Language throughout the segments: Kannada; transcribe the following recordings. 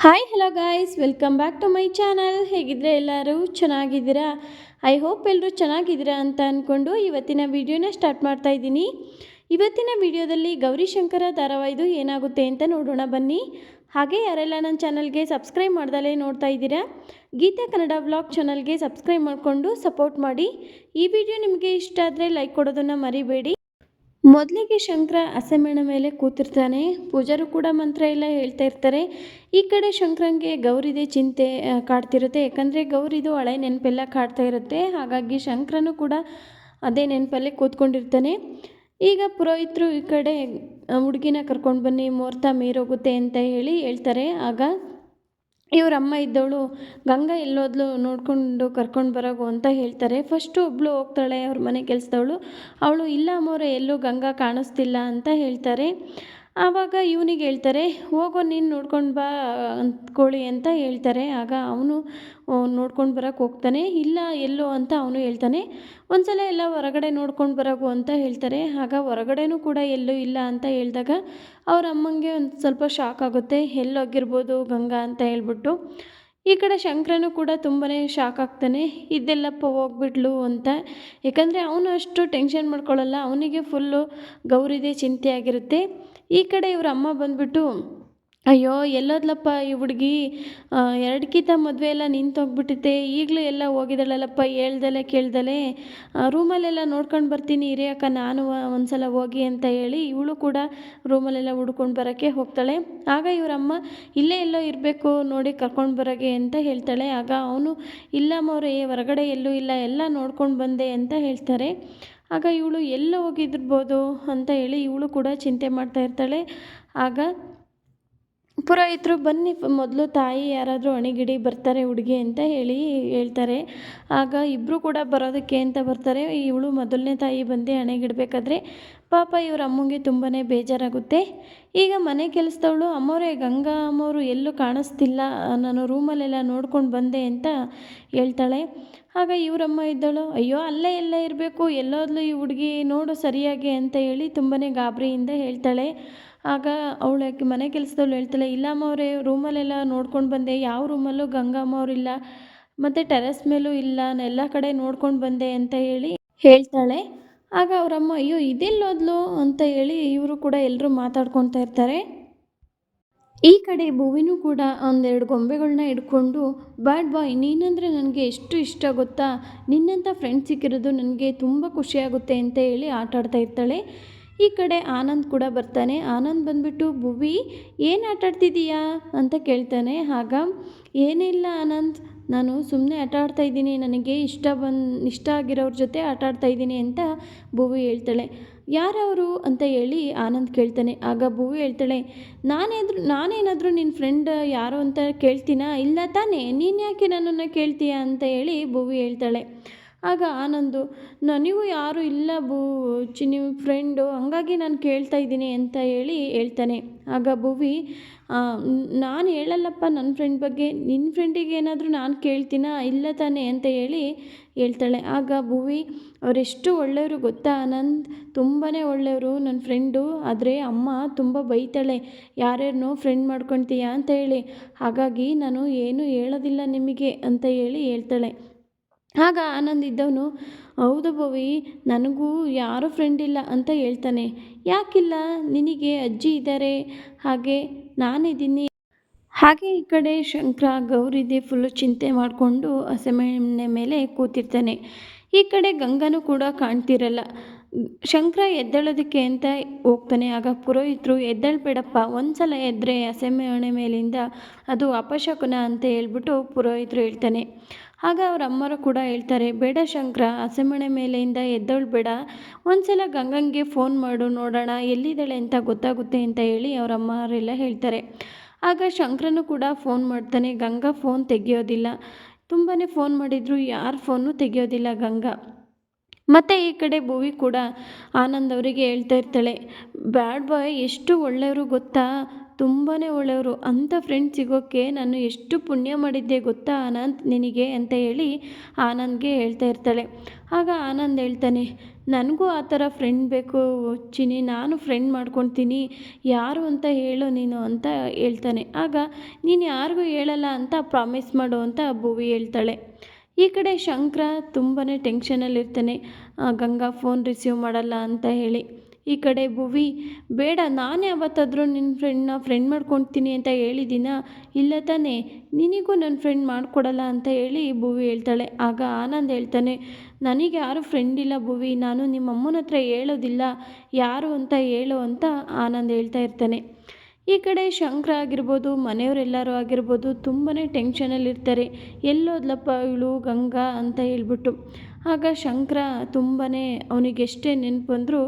Hi hello guys welcome back to my channel ಹೇಗಿದ್ರೆ ಎಲ್ಲರೂ ಚೆನ್ನಾಗಿದ್ದೀರಾ? ಐ ಹೋಪ್ ಎಲ್ಲರೂ ಚೆನ್ನಾಗಿದ್ದೀರಾ ಅಂತ ಅಂದ್ಕೊಂಡು ಇವತ್ತಿನ ವಿಡಿಯೋನ ಸ್ಟಾರ್ಟ್ ಮಾಡ್ತಾ ಇದ್ದೀನಿ. ಇವತ್ತಿನ ವಿಡಿಯೋದಲ್ಲಿ ಗೌರಿಶಂಕರ ಧಾರಾವಾಹಿದು ಏನಾಗುತ್ತೆ ಅಂತ ನೋಡೋಣ ಬನ್ನಿ. ಹಾಗೆ ಯಾರೆಲ್ಲ ನನ್ನ ಚಾನಲ್ಗೆ ಸಬ್ಸ್ಕ್ರೈಬ್ ಮಾಡ್ದಲೇ ನೋಡ್ತಾ ಇದ್ದೀರಾ, ಗೀತಾ ಕನ್ನಡ ವ್ಲಾಗ್ ಚಾನಲ್ಗೆ ಸಬ್ಸ್ಕ್ರೈಬ್ ಮಾಡಿಕೊಂಡು ಸಪೋರ್ಟ್ ಮಾಡಿ. ಈ ವಿಡಿಯೋ ನಿಮಗೆ ಇಷ್ಟ ಆದರೆ ಲೈಕ್ ಕೊಡೋದನ್ನು ಮರಿಬೇಡಿ. ಮೊದಲಿಗೆ ಶಂಕರ ಹಸೆಮೆಣ ಮೇಲೆ ಕೂತಿರ್ತಾನೆ. ಪೂಜಾರು ಕೂಡ ಮಂತ್ರ ಎಲ್ಲ ಹೇಳ್ತಾ ಇರ್ತಾರೆ. ಈ ಕಡೆ ಶಂಕರಂಗೆ ಗೌರಿದೆ ಚಿಂತೆ ಕಾಡ್ತಿರುತ್ತೆ. ಯಾಕಂದರೆ ಗೌರಿದು ಹಳೆ ನೆನಪೆಲ್ಲ ಕಾಡ್ತಾ ಇರುತ್ತೆ. ಹಾಗಾಗಿ ಶಂಕರನು ಕೂಡ ಅದೇ ನೆನಪಲ್ಲೇ ಕೂತ್ಕೊಂಡಿರ್ತಾನೆ. ಈಗ ಪುರೋಹಿತರು ಈ ಕಡೆ ಹುಡುಗಿನ ಕರ್ಕೊಂಡು ಬನ್ನಿ, ಮುಹೂರ್ತ ಮೀರೋಗುತ್ತೆ ಅಂತ ಹೇಳಿ ಹೇಳ್ತಾರೆ. ಆಗ ಇವ್ರ ಅಮ್ಮ ಇದ್ದವಳು, ಗಂಗಾ ಎಲ್ಲೋದ್ಲು ನೋಡಿಕೊಂಡು ಕರ್ಕೊಂಡು ಬರೋಗು ಅಂತ ಹೇಳ್ತಾರೆ. ಫಸ್ಟು ಒಬ್ಬಳು ಹೋಗ್ತಾಳೆ ಅವ್ರ ಮನೆ ಕೆಲಸದವಳು. ಅವಳು, ಇಲ್ಲ ಅಮ್ಮೋರೆ ಎಲ್ಲೂ ಗಂಗಾ ಕಾಣಿಸ್ತಿಲ್ಲ ಅಂತ ಹೇಳ್ತಾರೆ. ಆವಾಗ ಇವನಿಗೆ ಹೇಳ್ತಾರೆ, ಹೋಗೋ ನೀನು ನೋಡ್ಕೊಂಡು ಬಾ ಅಂದ್ಕೊಳ್ಳಿ ಅಂತ ಹೇಳ್ತಾರೆ. ಆಗ ಅವನು ನೋಡ್ಕೊಂಡು ಬರೋಕೆ ಹೋಗ್ತಾನೆ. ಇಲ್ಲ, ಎಲ್ಲೋ ಅಂತ ಅವನು ಹೇಳ್ತಾನೆ. ಒಂದ್ಸಲ ಎಲ್ಲ ಹೊರಗಡೆ ನೋಡ್ಕೊಂಡು ಬರೋಕು ಅಂತ ಹೇಳ್ತಾರೆ. ಆಗ ಹೊರಗಡೆನೂ ಕೂಡ ಎಲ್ಲೂ ಇಲ್ಲ ಅಂತ ಹೇಳಿದಾಗ ಅವ್ರ ಅಮ್ಮಂಗೆ ಒಂದು ಸ್ವಲ್ಪ ಶಾಕ್ ಆಗುತ್ತೆ. ಎಲ್ಲೋಗಿರ್ಬೋದು ಗಂಗಾ ಅಂತ ಹೇಳ್ಬಿಟ್ಟು. ಈ ಕಡೆ ಶಂಕರನು ಕೂಡ ತುಂಬಾ ಶಾಕ್ ಆಗ್ತಾನೆ. ಇದೆಲ್ಲಪ್ಪ ಹೋಗ್ಬಿಟ್ಲು ಅಂತ. ಯಾಕಂದರೆ ಅವನು ಅಷ್ಟು ಟೆನ್ಷನ್ ಮಾಡ್ಕೊಳ್ಳಲ್ಲ. ಅವನಿಗೆ ಫುಲ್ಲು ಗೌರಿದೇ ಚಿಂತೆ ಆಗಿರುತ್ತೆ. ಈ ಕಡೆ ಇವ್ರ ಅಮ್ಮ ಬಂದ್ಬಿಟ್ಟು ಅಯ್ಯೋ, ಎಲ್ಲೋದ್ಲಪ್ಪ ಈ ಹುಡುಗಿ ಎರಡಕ್ಕಿಂತ ಮದುವೆ ಎಲ್ಲ ನಿಂತೋಗ್ಬಿಟ್ಟಿತ್ತೆ ಈಗಲೂ ಎಲ್ಲ ಹೋಗಿದ್ದಾಳಲ್ಲಪ್ಪ, ಹೇಳ್ದಲೆ ಕೇಳ್ದಲೆ. ರೂಮಲ್ಲೆಲ್ಲ ನೋಡ್ಕೊಂಡು ಬರ್ತೀನಿ ಇರಿ ಅಕ್ಕ ನಾನು ಒಂದು ಸಲ ಹೋಗಿ ಅಂತ ಹೇಳಿ ಇವಳು ಕೂಡ ರೂಮಲ್ಲೆಲ್ಲ ಹುಡ್ಕೊಂಡು ಬರೋಕ್ಕೆ ಹೋಗ್ತಾಳೆ. ಆಗ ಇವರಮ್ಮ, ಇಲ್ಲೇ ಎಲ್ಲೋ ಇರಬೇಕು, ನೋಡಿ ಕರ್ಕೊಂಡು ಬರೋಗೆ ಅಂತ ಹೇಳ್ತಾಳೆ. ಆಗ ಅವನು, ಇಲ್ಲಮ್ಮ ಅವರು, ಏ, ಹೊರಗಡೆ ಎಲ್ಲೂ ಇಲ್ಲ, ಎಲ್ಲ ನೋಡ್ಕೊಂಡು ಬಂದೆ ಅಂತ ಹೇಳ್ತಾರೆ. ಆಗ ಇವಳು ಎಲ್ಲ ಹೋಗಿದ್ದಿರ್ಬೋದು ಅಂತ ಹೇಳಿ ಇವಳು ಕೂಡ ಚಿಂತೆ ಮಾಡ್ತಾ ಇರ್ತಾಳೆ. ಆಗ ಪುರೋಹಿತರು, ಬನ್ನಿ, ಮೊದಲು ತಾಯಿ ಯಾರಾದರೂ ಅಣೆಗಿಡಿ ಬರ್ತಾರೆ, ಹುಡುಗಿ ಅಂತ ಹೇಳಿ ಹೇಳ್ತಾರೆ. ಆಗ ಇಬ್ಬರು ಕೂಡ ಬರೋದಕ್ಕೆ ಅಂತ ಬರ್ತಾರೆ. ಇವಳು ಮೊದಲನೇ ತಾಯಿ ಬಂದು ಅಣೆಗಿಡಬೇಕಾದ್ರೆ ಪಾಪ ಇವ್ರ ಅಮ್ಮಂಗೆ ತುಂಬಾ ಬೇಜಾರಾಗುತ್ತೆ. ಈಗ ಮನೆ ಕೆಲಸದವಳು ಅಮ್ಮವರೇ ಗಂಗಾ ಅಮ್ಮವರು ಎಲ್ಲೂ ಕಾಣಿಸ್ತಿಲ್ಲ, ನಾನು ರೂಮಲ್ಲೆಲ್ಲ ನೋಡ್ಕೊಂಡು ಬಂದೆ ಅಂತ ಹೇಳ್ತಾಳೆ. ಆಗ ಇವರಮ್ಮ ಇದ್ದಳು, ಅಯ್ಯೋ, ಅಲ್ಲೇ ಎಲ್ಲ ಇರಬೇಕು, ಎಲ್ಲೋದ್ಲು ಈ ಹುಡುಗಿ ನೋಡು ಸರಿಯಾಗಿ ಅಂತ ಹೇಳಿ ತುಂಬಾ ಗಾಬರಿಯಿಂದ ಹೇಳ್ತಾಳೆ. ಆಗ ಅವಳು ಯಾಕೆ ಮನೆ ಕೆಲಸದವ್ಳು ಹೇಳ್ತಾಳೆ ಇಲ್ಲಮ್ಮ ಅವರೇ ರೂಮಲ್ಲೆಲ್ಲ ನೋಡ್ಕೊಂಡು ಬಂದೆ, ಯಾವ ರೂಮಲ್ಲೂ ಗಂಗಮ್ಮ ಅವರಿಲ್ಲ ಮತ್ತು ಟೆರೆಸ್ ಮೇಲೂ ಇಲ್ಲ, ನಾನು ಎಲ್ಲ ಕಡೆ ನೋಡ್ಕೊಂಡು ಬಂದೆ ಅಂತ ಹೇಳಿ ಹೇಳ್ತಾಳೆ. ಆಗ ಅವರಮ್ಮ, ಅಯ್ಯೋ ಇದಿಲ್ಲೋದ್ಲು ಅಂತ ಹೇಳಿ ಇವರು ಕೂಡ ಎಲ್ಲರೂ ಮಾತಾಡ್ಕೊತಾ ಇರ್ತಾರೆ. ಈ ಕಡೆ ಭುವಿನೂ ಕೂಡ ಒಂದೆರಡು ಗೊಂಬೆಗಳನ್ನ ಹಿಡ್ಕೊಂಡು, ಬ್ಯಾಡ್ ಬಾಯ್, ನೀನಂದರೆ ನನಗೆ ಎಷ್ಟು ಇಷ್ಟ ಗೊತ್ತಾ? ನಿನ್ನಂಥ ಫ್ರೆಂಡ್ ಸಿಕ್ಕಿರೋದು ನನಗೆ ತುಂಬ ಖುಷಿಯಾಗುತ್ತೆ ಅಂತ ಹೇಳಿ ಆಟಾಡ್ತಾ ಇರ್ತಾಳೆ. ಈ ಕಡೆ ಆನಂದ್ ಕೂಡ ಬರ್ತಾನೆ. ಆನಂದ್ ಬಂದ್ಬಿಟ್ಟು, ಭುವಿ, ಏನು ಆಟಾಡ್ತಿದ್ದೀಯಾ ಅಂತ ಕೇಳ್ತಾನೆ. ಆಗ ಏನಿಲ್ಲ ಆನಂದ್, ನಾನು ಸುಮ್ಮನೆ ಆಟ ಆಡ್ತಾ ಇದ್ದೀನಿ. ನನಗೆ ಇಷ್ಟ ಬಂದು, ಇಷ್ಟ ಆಗಿರೋರ ಜೊತೆ ಆಟ ಆಡ್ತಾ ಇದ್ದೀನಿ ಅಂತ ಭುವಿ ಹೇಳ್ತಾಳೆ. ಯಾರವರು ಅಂತ ಹೇಳಿ ಆನಂದ್ ಕೇಳ್ತಾನೆ. ಆಗ ಭುವಿ ಹೇಳ್ತಾಳೆ, ನಾನೇದ್ರು, ನಾನೇನಾದರೂ ನಿನ್ನ ಫ್ರೆಂಡ್ ಯಾರು ಅಂತ ಕೇಳ್ತೀನಾ? ಇಲ್ಲ ತಾನೇ, ನೀನು ಯಾಕೆ ನನ್ನನ್ನು ಕೇಳ್ತೀಯಾ? ಅಂತ ಹೇಳಿ ಭುವಿ ಹೇಳ್ತಾಳೆ. ಆಗ ಆನಂದು ನನಗೂ ಯಾರೂ ಇಲ್ಲ ಬೂ ಚಿ ನಿಮ್ಮ ಫ್ರೆಂಡು, ಹಾಗಾಗಿ ನಾನು ಕೇಳ್ತಾ ಇದ್ದೀನಿ ಅಂತ ಹೇಳಿ ಹೇಳ್ತಾನೆ. ಆಗ ಭುವಿ ನಾನು ಹೇಳಲ್ಲಪ್ಪ ನನ್ನ ಫ್ರೆಂಡ್ ಬಗ್ಗೆ ನಿನ್ನ ಫ್ರೆಂಡಿಗೆ ಏನಾದರೂ ನಾನು ಕೇಳ್ತೀನಾ, ಇಲ್ಲ ತಾನೇ? ಅಂತ ಹೇಳಿ ಹೇಳ್ತಾಳೆ. ಆಗ ಭುವಿ, ಅವರೆಷ್ಟು ಒಳ್ಳೆಯವರು ಗೊತ್ತಾ ಆನಂದ್? ತುಂಬಾ ಒಳ್ಳೆಯವರು ನನ್ನ ಫ್ರೆಂಡು, ಆದರೆ ಅಮ್ಮ ತುಂಬ ಬೈತಾಳೆ. ಯಾರ್ಯಾರನ್ನೋ ಫ್ರೆಂಡ್ ಮಾಡ್ಕೊತೀಯಾ? ಅಂತ ಹೇಳಿ. ಹಾಗಾಗಿ ನಾನು ಏನೂ ಹೇಳೋದಿಲ್ಲ ನಿಮಗೆ ಅಂತ ಹೇಳಿ ಹೇಳ್ತಾಳೆ. ಆಗ ಆನಂದ್ ಇದ್ದವನು, ಹೌದು ಭವಿ, ನನಗೂ ಯಾರೂ ಫ್ರೆಂಡ್ ಇಲ್ಲ ಅಂತ ಹೇಳ್ತಾನೆ. ಯಾಕಿಲ್ಲ? ನಿನಗೆ ಅಜ್ಜಿ ಇದ್ದಾರೆ ಹಾಗೆ ನಾನಿದ್ದೀನಿ ಹಾಗೆ ಈ ಕಡೆ ಶಂಕರ ಗೌರಿದೆ ಫುಲ್ಲು ಚಿಂತೆ ಮಾಡಿಕೊಂಡು ಹಸೆಮಣೆ ಮೇಲೆ ಕೂತಿರ್ತಾನೆ. ಈ ಕಡೆ ಗಂಗನೂ ಕೂಡ ಕಾಣ್ತಿರಲ್ಲ. ಶಂಕರ ಎದ್ದೇಳೋದಕ್ಕೆ ಅಂತ ಹೋಗ್ತಾನೆ? ಆಗ ಪುರೋಹಿತರು, ಎದ್ದೇಳ್ಬೇಡಪ್ಪ ಒಂದು ಸಲ ಎದ್ದರೆ ಹಸೆಮಣೆ ಮೇಲಿಂದ ಅದು ಅಪಶಕುನ ಅಂತ ಹೇಳ್ಬಿಟ್ಟು ಪುರೋಹಿತರು ಹೇಳ್ತಾನೆ. ಆಗ ಅವ್ರ ಅಮ್ಮರು ಕೂಡ ಹೇಳ್ತಾರೆ, ಬೇಡ ಶಂಕರ ಹಸೆಮಣೆ ಮೇಲೆಯಿಂದ ಎದ್ದೇಳ್ಬೇಡ. ಒಂದು ಸಲ ಗಂಗಂಗೆ ಫೋನ್ ಮಾಡು, ನೋಡೋಣ, ಎಲ್ಲಿದ್ದಾಳೆ ಅಂತ ಗೊತ್ತಾಗುತ್ತೆ ಅಂತ ಹೇಳಿ ಅವ್ರ ಅಮ್ಮರೆಲ್ಲ ಹೇಳ್ತಾರೆ. ಆಗ ಶಂಕರನು ಕೂಡ ಫೋನ್ ಮಾಡ್ತಾನೆ, ಗಂಗಾ, ಫೋನ್ ತೆಗಿಯೋದಿಲ್ಲ. ತುಂಬಾ ಫೋನ್ ಮಾಡಿದ್ರು, ಯಾರ ಫೋನು ತೆಗಿಯೋದಿಲ್ಲ ಗಂಗಾ. ಮತ್ತು ಈ ಕಡೆ ಭುವಿ ಕೂಡ ಆನಂದ್ ಅವರಿಗೆ ಹೇಳ್ತಾ ಇರ್ತಾಳೆ, ಬ್ಯಾಡ್ ಬಾಯ್, ಎಷ್ಟು ಒಳ್ಳೆಯವರು ಗೊತ್ತಾ? ತುಂಬಾ ಒಳ್ಳೆಯವರು. ಅಂಥ ಫ್ರೆಂಡ್ ಸಿಗೋಕ್ಕೆ ನಾನು ಎಷ್ಟು ಪುಣ್ಯ ಮಾಡಿದ್ದೆ ಗೊತ್ತಾ ಆನಂದ್ ನಿನಗೆ? ಅಂತ ಹೇಳಿ ಆನಂದ್ಗೆ ಹೇಳ್ತಾ ಇರ್ತಾಳೆ. ಆಗ ಆನಂದ್ ಹೇಳ್ತಾನೆ, ನನಗೂ ಆ ಥರ ಫ್ರೆಂಡ್ ಬೇಕು ಚಿನಿ ನಾನು ಫ್ರೆಂಡ್ ಮಾಡ್ಕೊತೀನಿ. ಯಾರು ಅಂತ ಹೇಳು ನೀನು ಅಂತ ಹೇಳ್ತಾನೆ. ಆಗ ನೀನು ಯಾರಿಗೂ ಹೇಳಲ್ಲ ಅಂತ ಪ್ರಾಮಿಸ್ ಮಾಡು ಅಂತ ಭುವಿ ಹೇಳ್ತಾಳೆ. ಈ ಕಡೆ ಶಂಕರ ತುಂಬಾ ಟೆನ್ಷನಲ್ಲಿರ್ತಾನೆ ಗಂಗಾ ಫೋನ್ ರಿಸೀವ್ ಮಾಡಲ್ಲ ಅಂತ ಹೇಳಿ. ಈ ಕಡೆ ಭುವಿ, ಬೇಡ, ನಾನು ಯಾವತ್ತಾದರೂ ನಿನ್ನ ಫ್ರೆಂಡ್ನ ಫ್ರೆಂಡ್ ಮಾಡ್ಕೊತೀನಿ ಅಂತ ಹೇಳಿದ್ದೀನ ಇಲ್ಲ ತಾನೇ, ನಿನಗೂ ನನ್ನ ಫ್ರೆಂಡ್ ಮಾಡಿಕೊಡಲ್ಲ ಅಂತ ಹೇಳಿ ಭುವಿ ಹೇಳ್ತಾಳೆ. ಆಗ ಆನಂದ್ ಹೇಳ್ತಾನೆ, ನನಗೆ ಯಾರು ಫ್ರೆಂಡ್ ಇಲ್ಲ ಭುವಿ, ನಾನು ನಿಮ್ಮ ಅಮ್ಮನ ಹತ್ರ ಹೇಳೋದಿಲ್ಲ, ಯಾರು ಅಂತ ಹೇಳು ಅಂತ ಆನಂದ್ ಹೇಳ್ತಾ ಇರ್ತಾನೆ. ಈ ಕಡೆ ಶಂಕರ ಆಗಿರ್ಬೋದು, ಮನೆಯವರೆಲ್ಲರೂ ಆಗಿರ್ಬೋದು ತುಂಬಾ ಟೆನ್ಷನಲ್ಲಿರ್ತಾರೆ ಎಲ್ಲೋದ್ಲಪ್ಪ ಇವಳು ಗಂಗಾ ಅಂತ ಹೇಳ್ಬಿಟ್ಟು. ಆಗ ಶಂಕರ ತುಂಬಾ ಅವನಿಗೆಷ್ಟೇ ನೆನಪು ಅಂದರೂ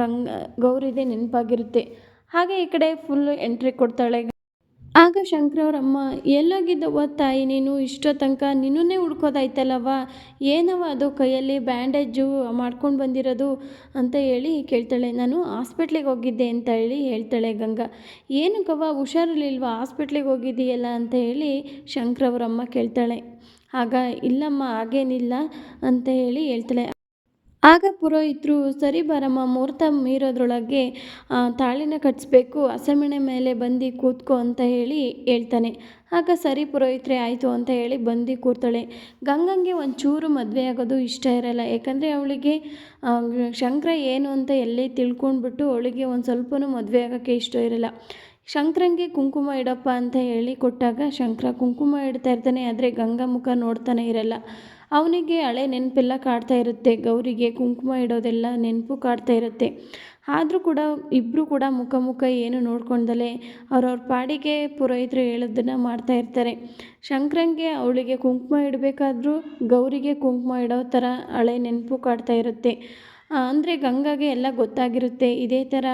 ಗಂಗ ಗೌರಿದೇ ನೆನಪಾಗಿರುತ್ತೆ. ಹಾಗೆ ಈ ಕಡೆ ಫುಲ್ಲು ಎಂಟ್ರಿ ಕೊಡ್ತಾಳೆ. ಆಗ ಶಂಕರವ್ರಮ್ಮ ಎಲ್ಲೋಗಿದ್ದವ್ವ ತಾಯಿ ನೀನು? ಇಷ್ಟೋ ತನಕ ನಿನ್ನನ್ನೇ ಹುಡ್ಕೋದಾಯ್ತಲ್ಲವ್ವ? ಏನವ ಅದು ಕೈಯಲ್ಲಿ ಬ್ಯಾಂಡೇಜು ಮಾಡ್ಕೊಂಡು ಬಂದಿರೋದು? ಅಂತ ಹೇಳಿ ಕೇಳ್ತಾಳೆ. ನಾನು ಹಾಸ್ಪಿಟ್ಲಿಗೆ ಹೋಗಿದ್ದೆ ಅಂತ ಹೇಳಿ ಹೇಳ್ತಾಳೆ ಗಂಗಾ. ಏನಕ್ಕವ್ವ, ಹುಷಾರಿರ್ಲಿಲ್ವಾ? ಹಾಸ್ಪಿಟ್ಲಿಗೆ ಹೋಗಿದ್ದೀಯಲ್ಲ? ಅಂತ ಹೇಳಿ ಶಂಕರವ್ರಮ್ಮ ಕೇಳ್ತಾಳೆ. ಆಗ ಇಲ್ಲಮ್ಮ, ಹಾಗೇನಿಲ್ಲ ಅಂತ ಹೇಳಿ ಹೇಳ್ತಾಳೆ. ಆಗ ಪುರೋಹಿತರು, ಸರಿ ಬಾರಮ್ಮ, ಮುಹೂರ್ತ ಮೀರೋದ್ರೊಳಗೆ ತಾಳಿನ ಕಟ್ಟಿಸ್ಬೇಕು ಹಸೆಮಣೆ ಮೇಲೆ ಬಂದು ಕೂತ್ಕೋ ಅಂತ ಹೇಳಿ ಹೇಳ್ತಾನೆ. ಆಗ ಸರಿ ಪುರೋಹಿತ್ರೆ, ಆಯಿತು ಅಂತ ಹೇಳಿ ಬಂದು ಕೂರ್ತಾಳೆ. ಗಂಗಂಗೆ ಒಂಚೂರು ಮದುವೆ ಆಗೋದು ಇಷ್ಟ ಇರಲ್ಲ. ಯಾಕಂದರೆ ಅವಳಿಗೆ ಶಂಕರ ಏನು ಅಂತ ಎಲ್ಲಿ ತಿಳ್ಕೊಂಡ್ಬಿಟ್ಟು ಅವಳಿಗೆ ಒಂದು ಸ್ವಲ್ಪನೂ ಮದುವೆ ಆಗೋಕ್ಕೆ ಇಷ್ಟ ಇರಲ್ಲ. ಶಂಕರಂಗೆ ಕುಂಕುಮ ಇಡಪ್ಪ ಅಂತ ಹೇಳಿ ಕೊಟ್ಟಾಗ ಶಂಕರ ಕುಂಕುಮ ಇಡ್ತಾ ಇರ್ತಾನೆ, ಆದರೆ ಗಂಗಾ ಮುಖ ನೋಡ್ತಾನೆ ಇರಲ್ಲ. ಅವನಿಗೆ ಹಳೆ ನೆನಪೆಲ್ಲ ಕಾಡ್ತಾ ಇರುತ್ತೆ. ಗೌರಿಗೆ ಕುಂಕುಮ ಇಡೋದೆಲ್ಲ ನೆನಪು ಕಾಡ್ತಾ ಇರುತ್ತೆ. ಆದರೂ ಕೂಡ ಇಬ್ಬರು ಕೂಡ ಮುಖ ಮುಖ ಏನು ನೋಡ್ಕೊಳ್ದಲೆ ಅವ್ರವ್ರ ಪಾಡಿಗೆ ಪುರೋಹಿತರು ಹೇಳೋದನ್ನು ಮಾಡ್ತಾ ಇರ್ತಾರೆ. ಶಂಕರಂಗೆ ಅವಳಿಗೆ ಕುಂಕುಮ ಇಡಬೇಕಾದ್ರೂ ಗೌರಿಗೆ ಕುಂಕುಮ ಇಡೋ ಥರ ಹಳೆ ನೆನಪು ಕಾಡ್ತಾ ಇರುತ್ತೆ. ಅಂದರೆ ಗಂಗಾಗೆ ಎಲ್ಲ ಗೊತ್ತಾಗಿರುತ್ತೆ. ಇದೇ ಥರ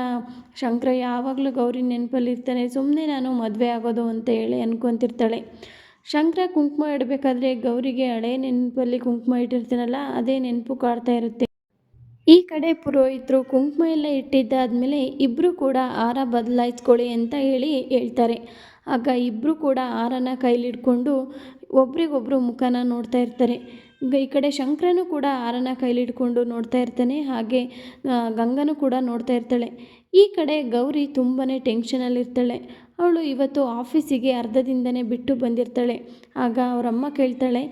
ಶಂಕರ ಯಾವಾಗಲೂ ಗೌರಿ ನೆನಪಲ್ಲಿರ್ತಾನೆ ಸುಮ್ಮನೆ ನಾನು ಮದುವೆ ಆಗೋದು ಅಂತ ಹೇಳಿ ಅನ್ಕೊತಿರ್ತಾಳೆ. ಶಂಕರ ಕುಂಕುಮ ಇಡಬೇಕಾದ್ರೆ ಗೌರಿಗೆ ಹಳೆ ನೆನಪಲ್ಲಿ ಕುಂಕುಮ ಇಟ್ಟಿರ್ತೀನಲ್ಲ, ಅದೇ ನೆನಪು ಕಾಡ್ತಾ ಇರುತ್ತೆ. ಈ ಕಡೆ ಪುರೋಹಿತರು ಕುಂಕುಮ ಎಲ್ಲ ಇಟ್ಟಿದ್ದಾದಮೇಲೆ ಇಬ್ಬರು ಕೂಡ ಹಾರ ಬದಲಾಯಿಸ್ಕೊಳ್ಳಿ ಅಂತ ಹೇಳಿ ಹೇಳ್ತಾರೆ. ಆಗ ಇಬ್ಬರು ಕೂಡ ಹಾರನ ಕೈಲಿಡ್ಕೊಂಡು ಒಬ್ರಿಗೊಬ್ರು ಮುಖನ ನೋಡ್ತಾ ಇರ್ತಾರೆ. ಈ ಕಡೆ ಶಂಕರನು ಕೂಡ ಹಾರನ ಕೈಲಿಡ್ಕೊಂಡು ನೋಡ್ತಾ ಇರ್ತಾನೆ, ಹಾಗೆ ಗಂಗನೂ ಕೂಡ ನೋಡ್ತಾ ಇರ್ತಾಳೆ. ಈ ಕಡೆ ಗೌರಿ ತುಂಬಾ ಟೆನ್ಷನಲ್ಲಿರ್ತಾಳೆ. ಅವಳು ಇವತ್ತು ಆಫೀಸಿಗೆ ಅರ್ಧದಿಂದನೇ ಬಿಟ್ಟು ಬಂದಿರ್ತಾಳೆ. ಆಗ ಅವರಮ್ಮ ಕೇಳ್ತಾಳೆ,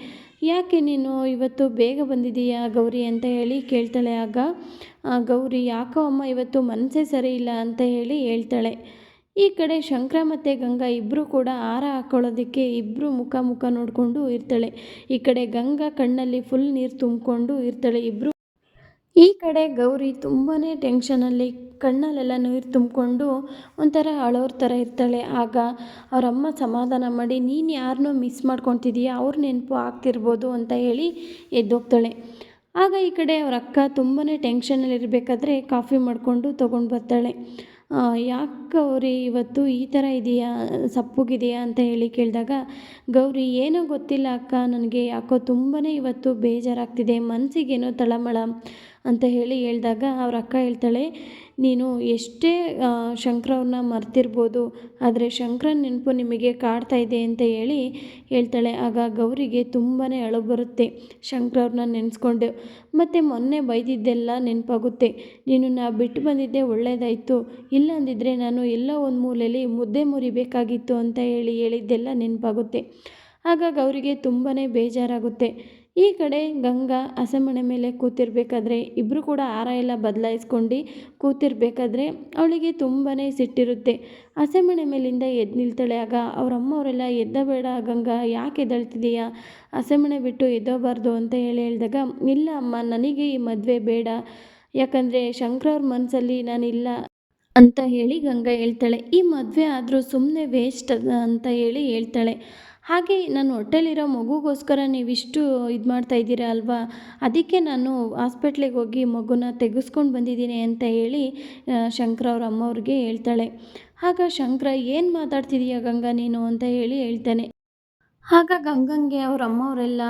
ಯಾಕೆ ನೀನು ಇವತ್ತು ಬೇಗ ಬಂದಿದೀಯಾ ಗೌರಿ? ಅಂತ ಹೇಳಿ ಕೇಳ್ತಾಳೆ. ಆಗ ಗೌರಿ, ಯಾಕೋ ಅಮ್ಮ, ಇವತ್ತು ಮನಸ್ಸೇ ಸರಿ ಇಲ್ಲ ಅಂತ ಹೇಳಿ ಹೇಳ್ತಾಳೆ. ಈ ಕಡೆ ಶಂಕರ ಮತ್ತು ಗಂಗಾ ಇಬ್ಬರು ಕೂಡ ಹಾರ ಹಾಕ್ಕೊಳ್ಳೋದಕ್ಕೆ ಇಬ್ಬರು ಮುಖ ಮುಖ ನೋಡಿಕೊಂಡು ಇರ್ತಾಳೆ. ಈ ಕಡೆ ಗಂಗಾ ಕಣ್ಣಲ್ಲಿ ಫುಲ್ ನೀರು ತುಂಬಿಕೊಂಡು ಇರ್ತಾಳೆ ಇಬ್ಬರು ಈ ಕಡೆ ಗೌರಿ ತುಂಬಾ ಟೆನ್ಷನಲ್ಲಿ ಕಣ್ಣಲ್ಲೆಲ್ಲ ನೀರು ತುಂಬಿಕೊಂಡು ಒಂಥರ ಅಳೋರ ಥರ ಇರ್ತಾಳೆ. ಆಗ ಅವರಮ್ಮ ಸಮಾಧಾನ ಮಾಡಿ, ನೀನು ಯಾರನ್ನೂ ಮಿಸ್ ಮಾಡ್ಕೊತಿದ್ದೀಯಾ ಅವ್ರ ನೆನಪು ಆಗ್ತಿರ್ಬೋದು ಅಂತ ಹೇಳಿ ಎದ್ದೋಗ್ತಾಳೆ. ಆಗ ಈ ಕಡೆ ಅವ್ರ ಅಕ್ಕ ತುಂಬಾ ಟೆನ್ಷನಲ್ಲಿರಬೇಕಾದ್ರೆ ಕಾಫಿ ಮಾಡಿಕೊಂಡು ತೊಗೊಂಡು ಬರ್ತಾಳೆ. ಯಾಕೆ ಗೌರಿ ಇವತ್ತು ಈ ಥರ ಇದೆಯಾ, ಸಪ್ಪಗಿದೆಯಾ ಅಂತ ಹೇಳಿ ಕೇಳಿದಾಗ, ಗೌರಿ, ಏನೋ ಗೊತ್ತಿಲ್ಲ ಅಕ್ಕ, ನನಗೆ ಯಾಕೋ ತುಂಬಾ ಇವತ್ತು ಬೇಜಾರಾಗ್ತಿದೆ ಮನಸ್ಸಿಗೇನೋ ತಳಮಳ. ಅಂತ ಹೇಳಿ ಹೇಳಿದಾಗ ಅವ್ರ ಅಕ್ಕ ಹೇಳ್ತಾಳೆ, ನೀನು ಎಷ್ಟೇ ಶಂಕರವ್ರನ್ನ ಮರ್ತಿರ್ಬೋದು, ಆದರೆ ಶಂಕರನ ನೆನಪು ನಿಮಗೆ ಕಾಡ್ತಾ ಇದೆ ಅಂತ ಹೇಳಿ ಹೇಳ್ತಾಳೆ. ಆಗ ಗೌರಿಗೆ ತುಂಬಾ ಅಳು ಬರುತ್ತೆ ಶಂಕರವ್ರನ್ನ ನೆನೆಸ್ಕೊಂಡು. ಮತ್ತು ಮೊನ್ನೆ ಬೈದಿದ್ದೆಲ್ಲ ನೆನಪಾಗುತ್ತೆ. ನಾ ಬಿಟ್ಟು ಬಂದಿದ್ದೆ ಒಳ್ಳೆಯದಾಯಿತು ಇಲ್ಲ ಅಂದಿದ್ರೆ ನಾನು ಎಲ್ಲ ಒಂದು ಮೂಲೆಯಲ್ಲಿ ಮುದ್ದೆ ಮುರಿಬೇಕಾಗಿತ್ತು ಅಂತ ಹೇಳಿ ಹೇಳಿದ್ದೆಲ್ಲ ನೆನಪಾಗುತ್ತೆ. ಆಗ ಗೌರಿಗೆ ತುಂಬಾ ಬೇಜಾರಾಗುತ್ತೆ. ಈ ಕಡೆ ಗಂಗಾ ಹಸೆಮಣೆ ಮೇಲೆ ಕೂತಿರ್ಬೇಕಾದ್ರೆ ಇಬ್ಬರು ಕೂಡ ಹಾರ ಎಲ್ಲ ಬದಲಾಯಿಸ್ಕೊಂಡು ಕೂತಿರ್ಬೇಕಾದ್ರೆ ಅವಳಿಗೆ ತುಂಬಾ ಸಿಟ್ಟಿರುತ್ತೆ. ಹಸೆಮಣೆ ಮೇಲಿಂದ ಎದ್ದು ನಿಲ್ತಾಳೆ. ಆಗ ಅವ್ರ ಅಮ್ಮವರೆಲ್ಲ ಎದ್ದಬೇಡ ಗಂಗಾ, ಯಾಕೆ ಎದ್ದಳ್ತಿದೀಯಾ ಹಸೆಮಣೆ ಬಿಟ್ಟು ಎದ್ದೋಬಾರ್ದು ಅಂತ ಹೇಳಿ ಹೇಳಿದಾಗ, ಇಲ್ಲ ಅಮ್ಮ, ನನಗೆ ಈ ಮದುವೆ ಬೇಡ. ಯಾಕಂದರೆ ಶಂಕರವ್ರ ಮನಸ್ಸಲ್ಲಿ ನಾನಿಲ್ಲ ಅಂತ ಹೇಳಿ ಗಂಗಾ ಹೇಳ್ತಾಳೆ. ಈ ಮದುವೆ ಆದರೂ ಸುಮ್ಮನೆ ವೇಸ್ಟ್ ಅಂತ ಹೇಳಿ ಹೇಳ್ತಾಳೆ. ಹಾಗೆ ನನ್ನ ಹೊಟ್ಟೆಲಿರೋ ಮಗುಗೋಸ್ಕರ ನೀವಿಷ್ಟು ಇದು ಮಾಡ್ತಾ ಇದ್ದೀರಾ ಅಲ್ವಾ? ಅದಕ್ಕೆ ನಾನು ಹಾಸ್ಪಿಟ್ಲಿಗೆ ಹೋಗಿ ಮಗುನ ತೆಗೆಸ್ಕೊಂಡು ಬಂದಿದ್ದೀನಿ ಅಂತ ಹೇಳಿ ಶಂಕರ ಅವ್ರ ಅಮ್ಮವ್ರಿಗೆ ಹೇಳ್ತಾಳೆ. ಆಗ ಶಂಕರ, ಏನು ಮಾತಾಡ್ತಿದೀಯ ಗಂಗಾ ನೀನು? ಅಂತ ಹೇಳಿ ಹೇಳ್ತಾನೆ. ಆಗ ಗಂಗಂಗೆ ಅವ್ರ ಅಮ್ಮವರೆಲ್ಲ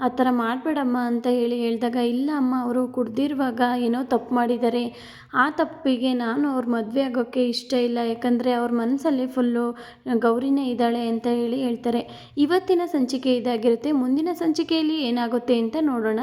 ಆ ಥರ ಮಾಡಬೇಡಮ್ಮ ಅಂತ ಹೇಳಿ ಹೇಳಿದಾಗ, ಇಲ್ಲ ಅಮ್ಮ, ಅವರು ಕುಡ್ದಿರುವಾಗ ಏನೋ ತಪ್ಪು ಮಾಡಿದ್ದಾರೆ. ಆ ತಪ್ಪಿಗೆ ನಾನು ಅವ್ರ ಮದುವೆ ಆಗೋಕ್ಕೆ ಇಷ್ಟ ಇಲ್ಲ. ಯಾಕಂದರೆ ಅವ್ರ ಮನಸ್ಸಲ್ಲಿ ಫುಲ್ಲು ಗೌರಿನೇ ಇದ್ದಾಳೆ ಅಂತ ಹೇಳಿ ಹೇಳ್ತಾರೆ. ಇವತ್ತಿನ ಸಂಚಿಕೆ ಇದಾಗಿರುತ್ತೆ. ಮುಂದಿನ ಸಂಚಿಕೆಯಲ್ಲಿ ಏನಾಗುತ್ತೆ ಅಂತ ನೋಡೋಣ.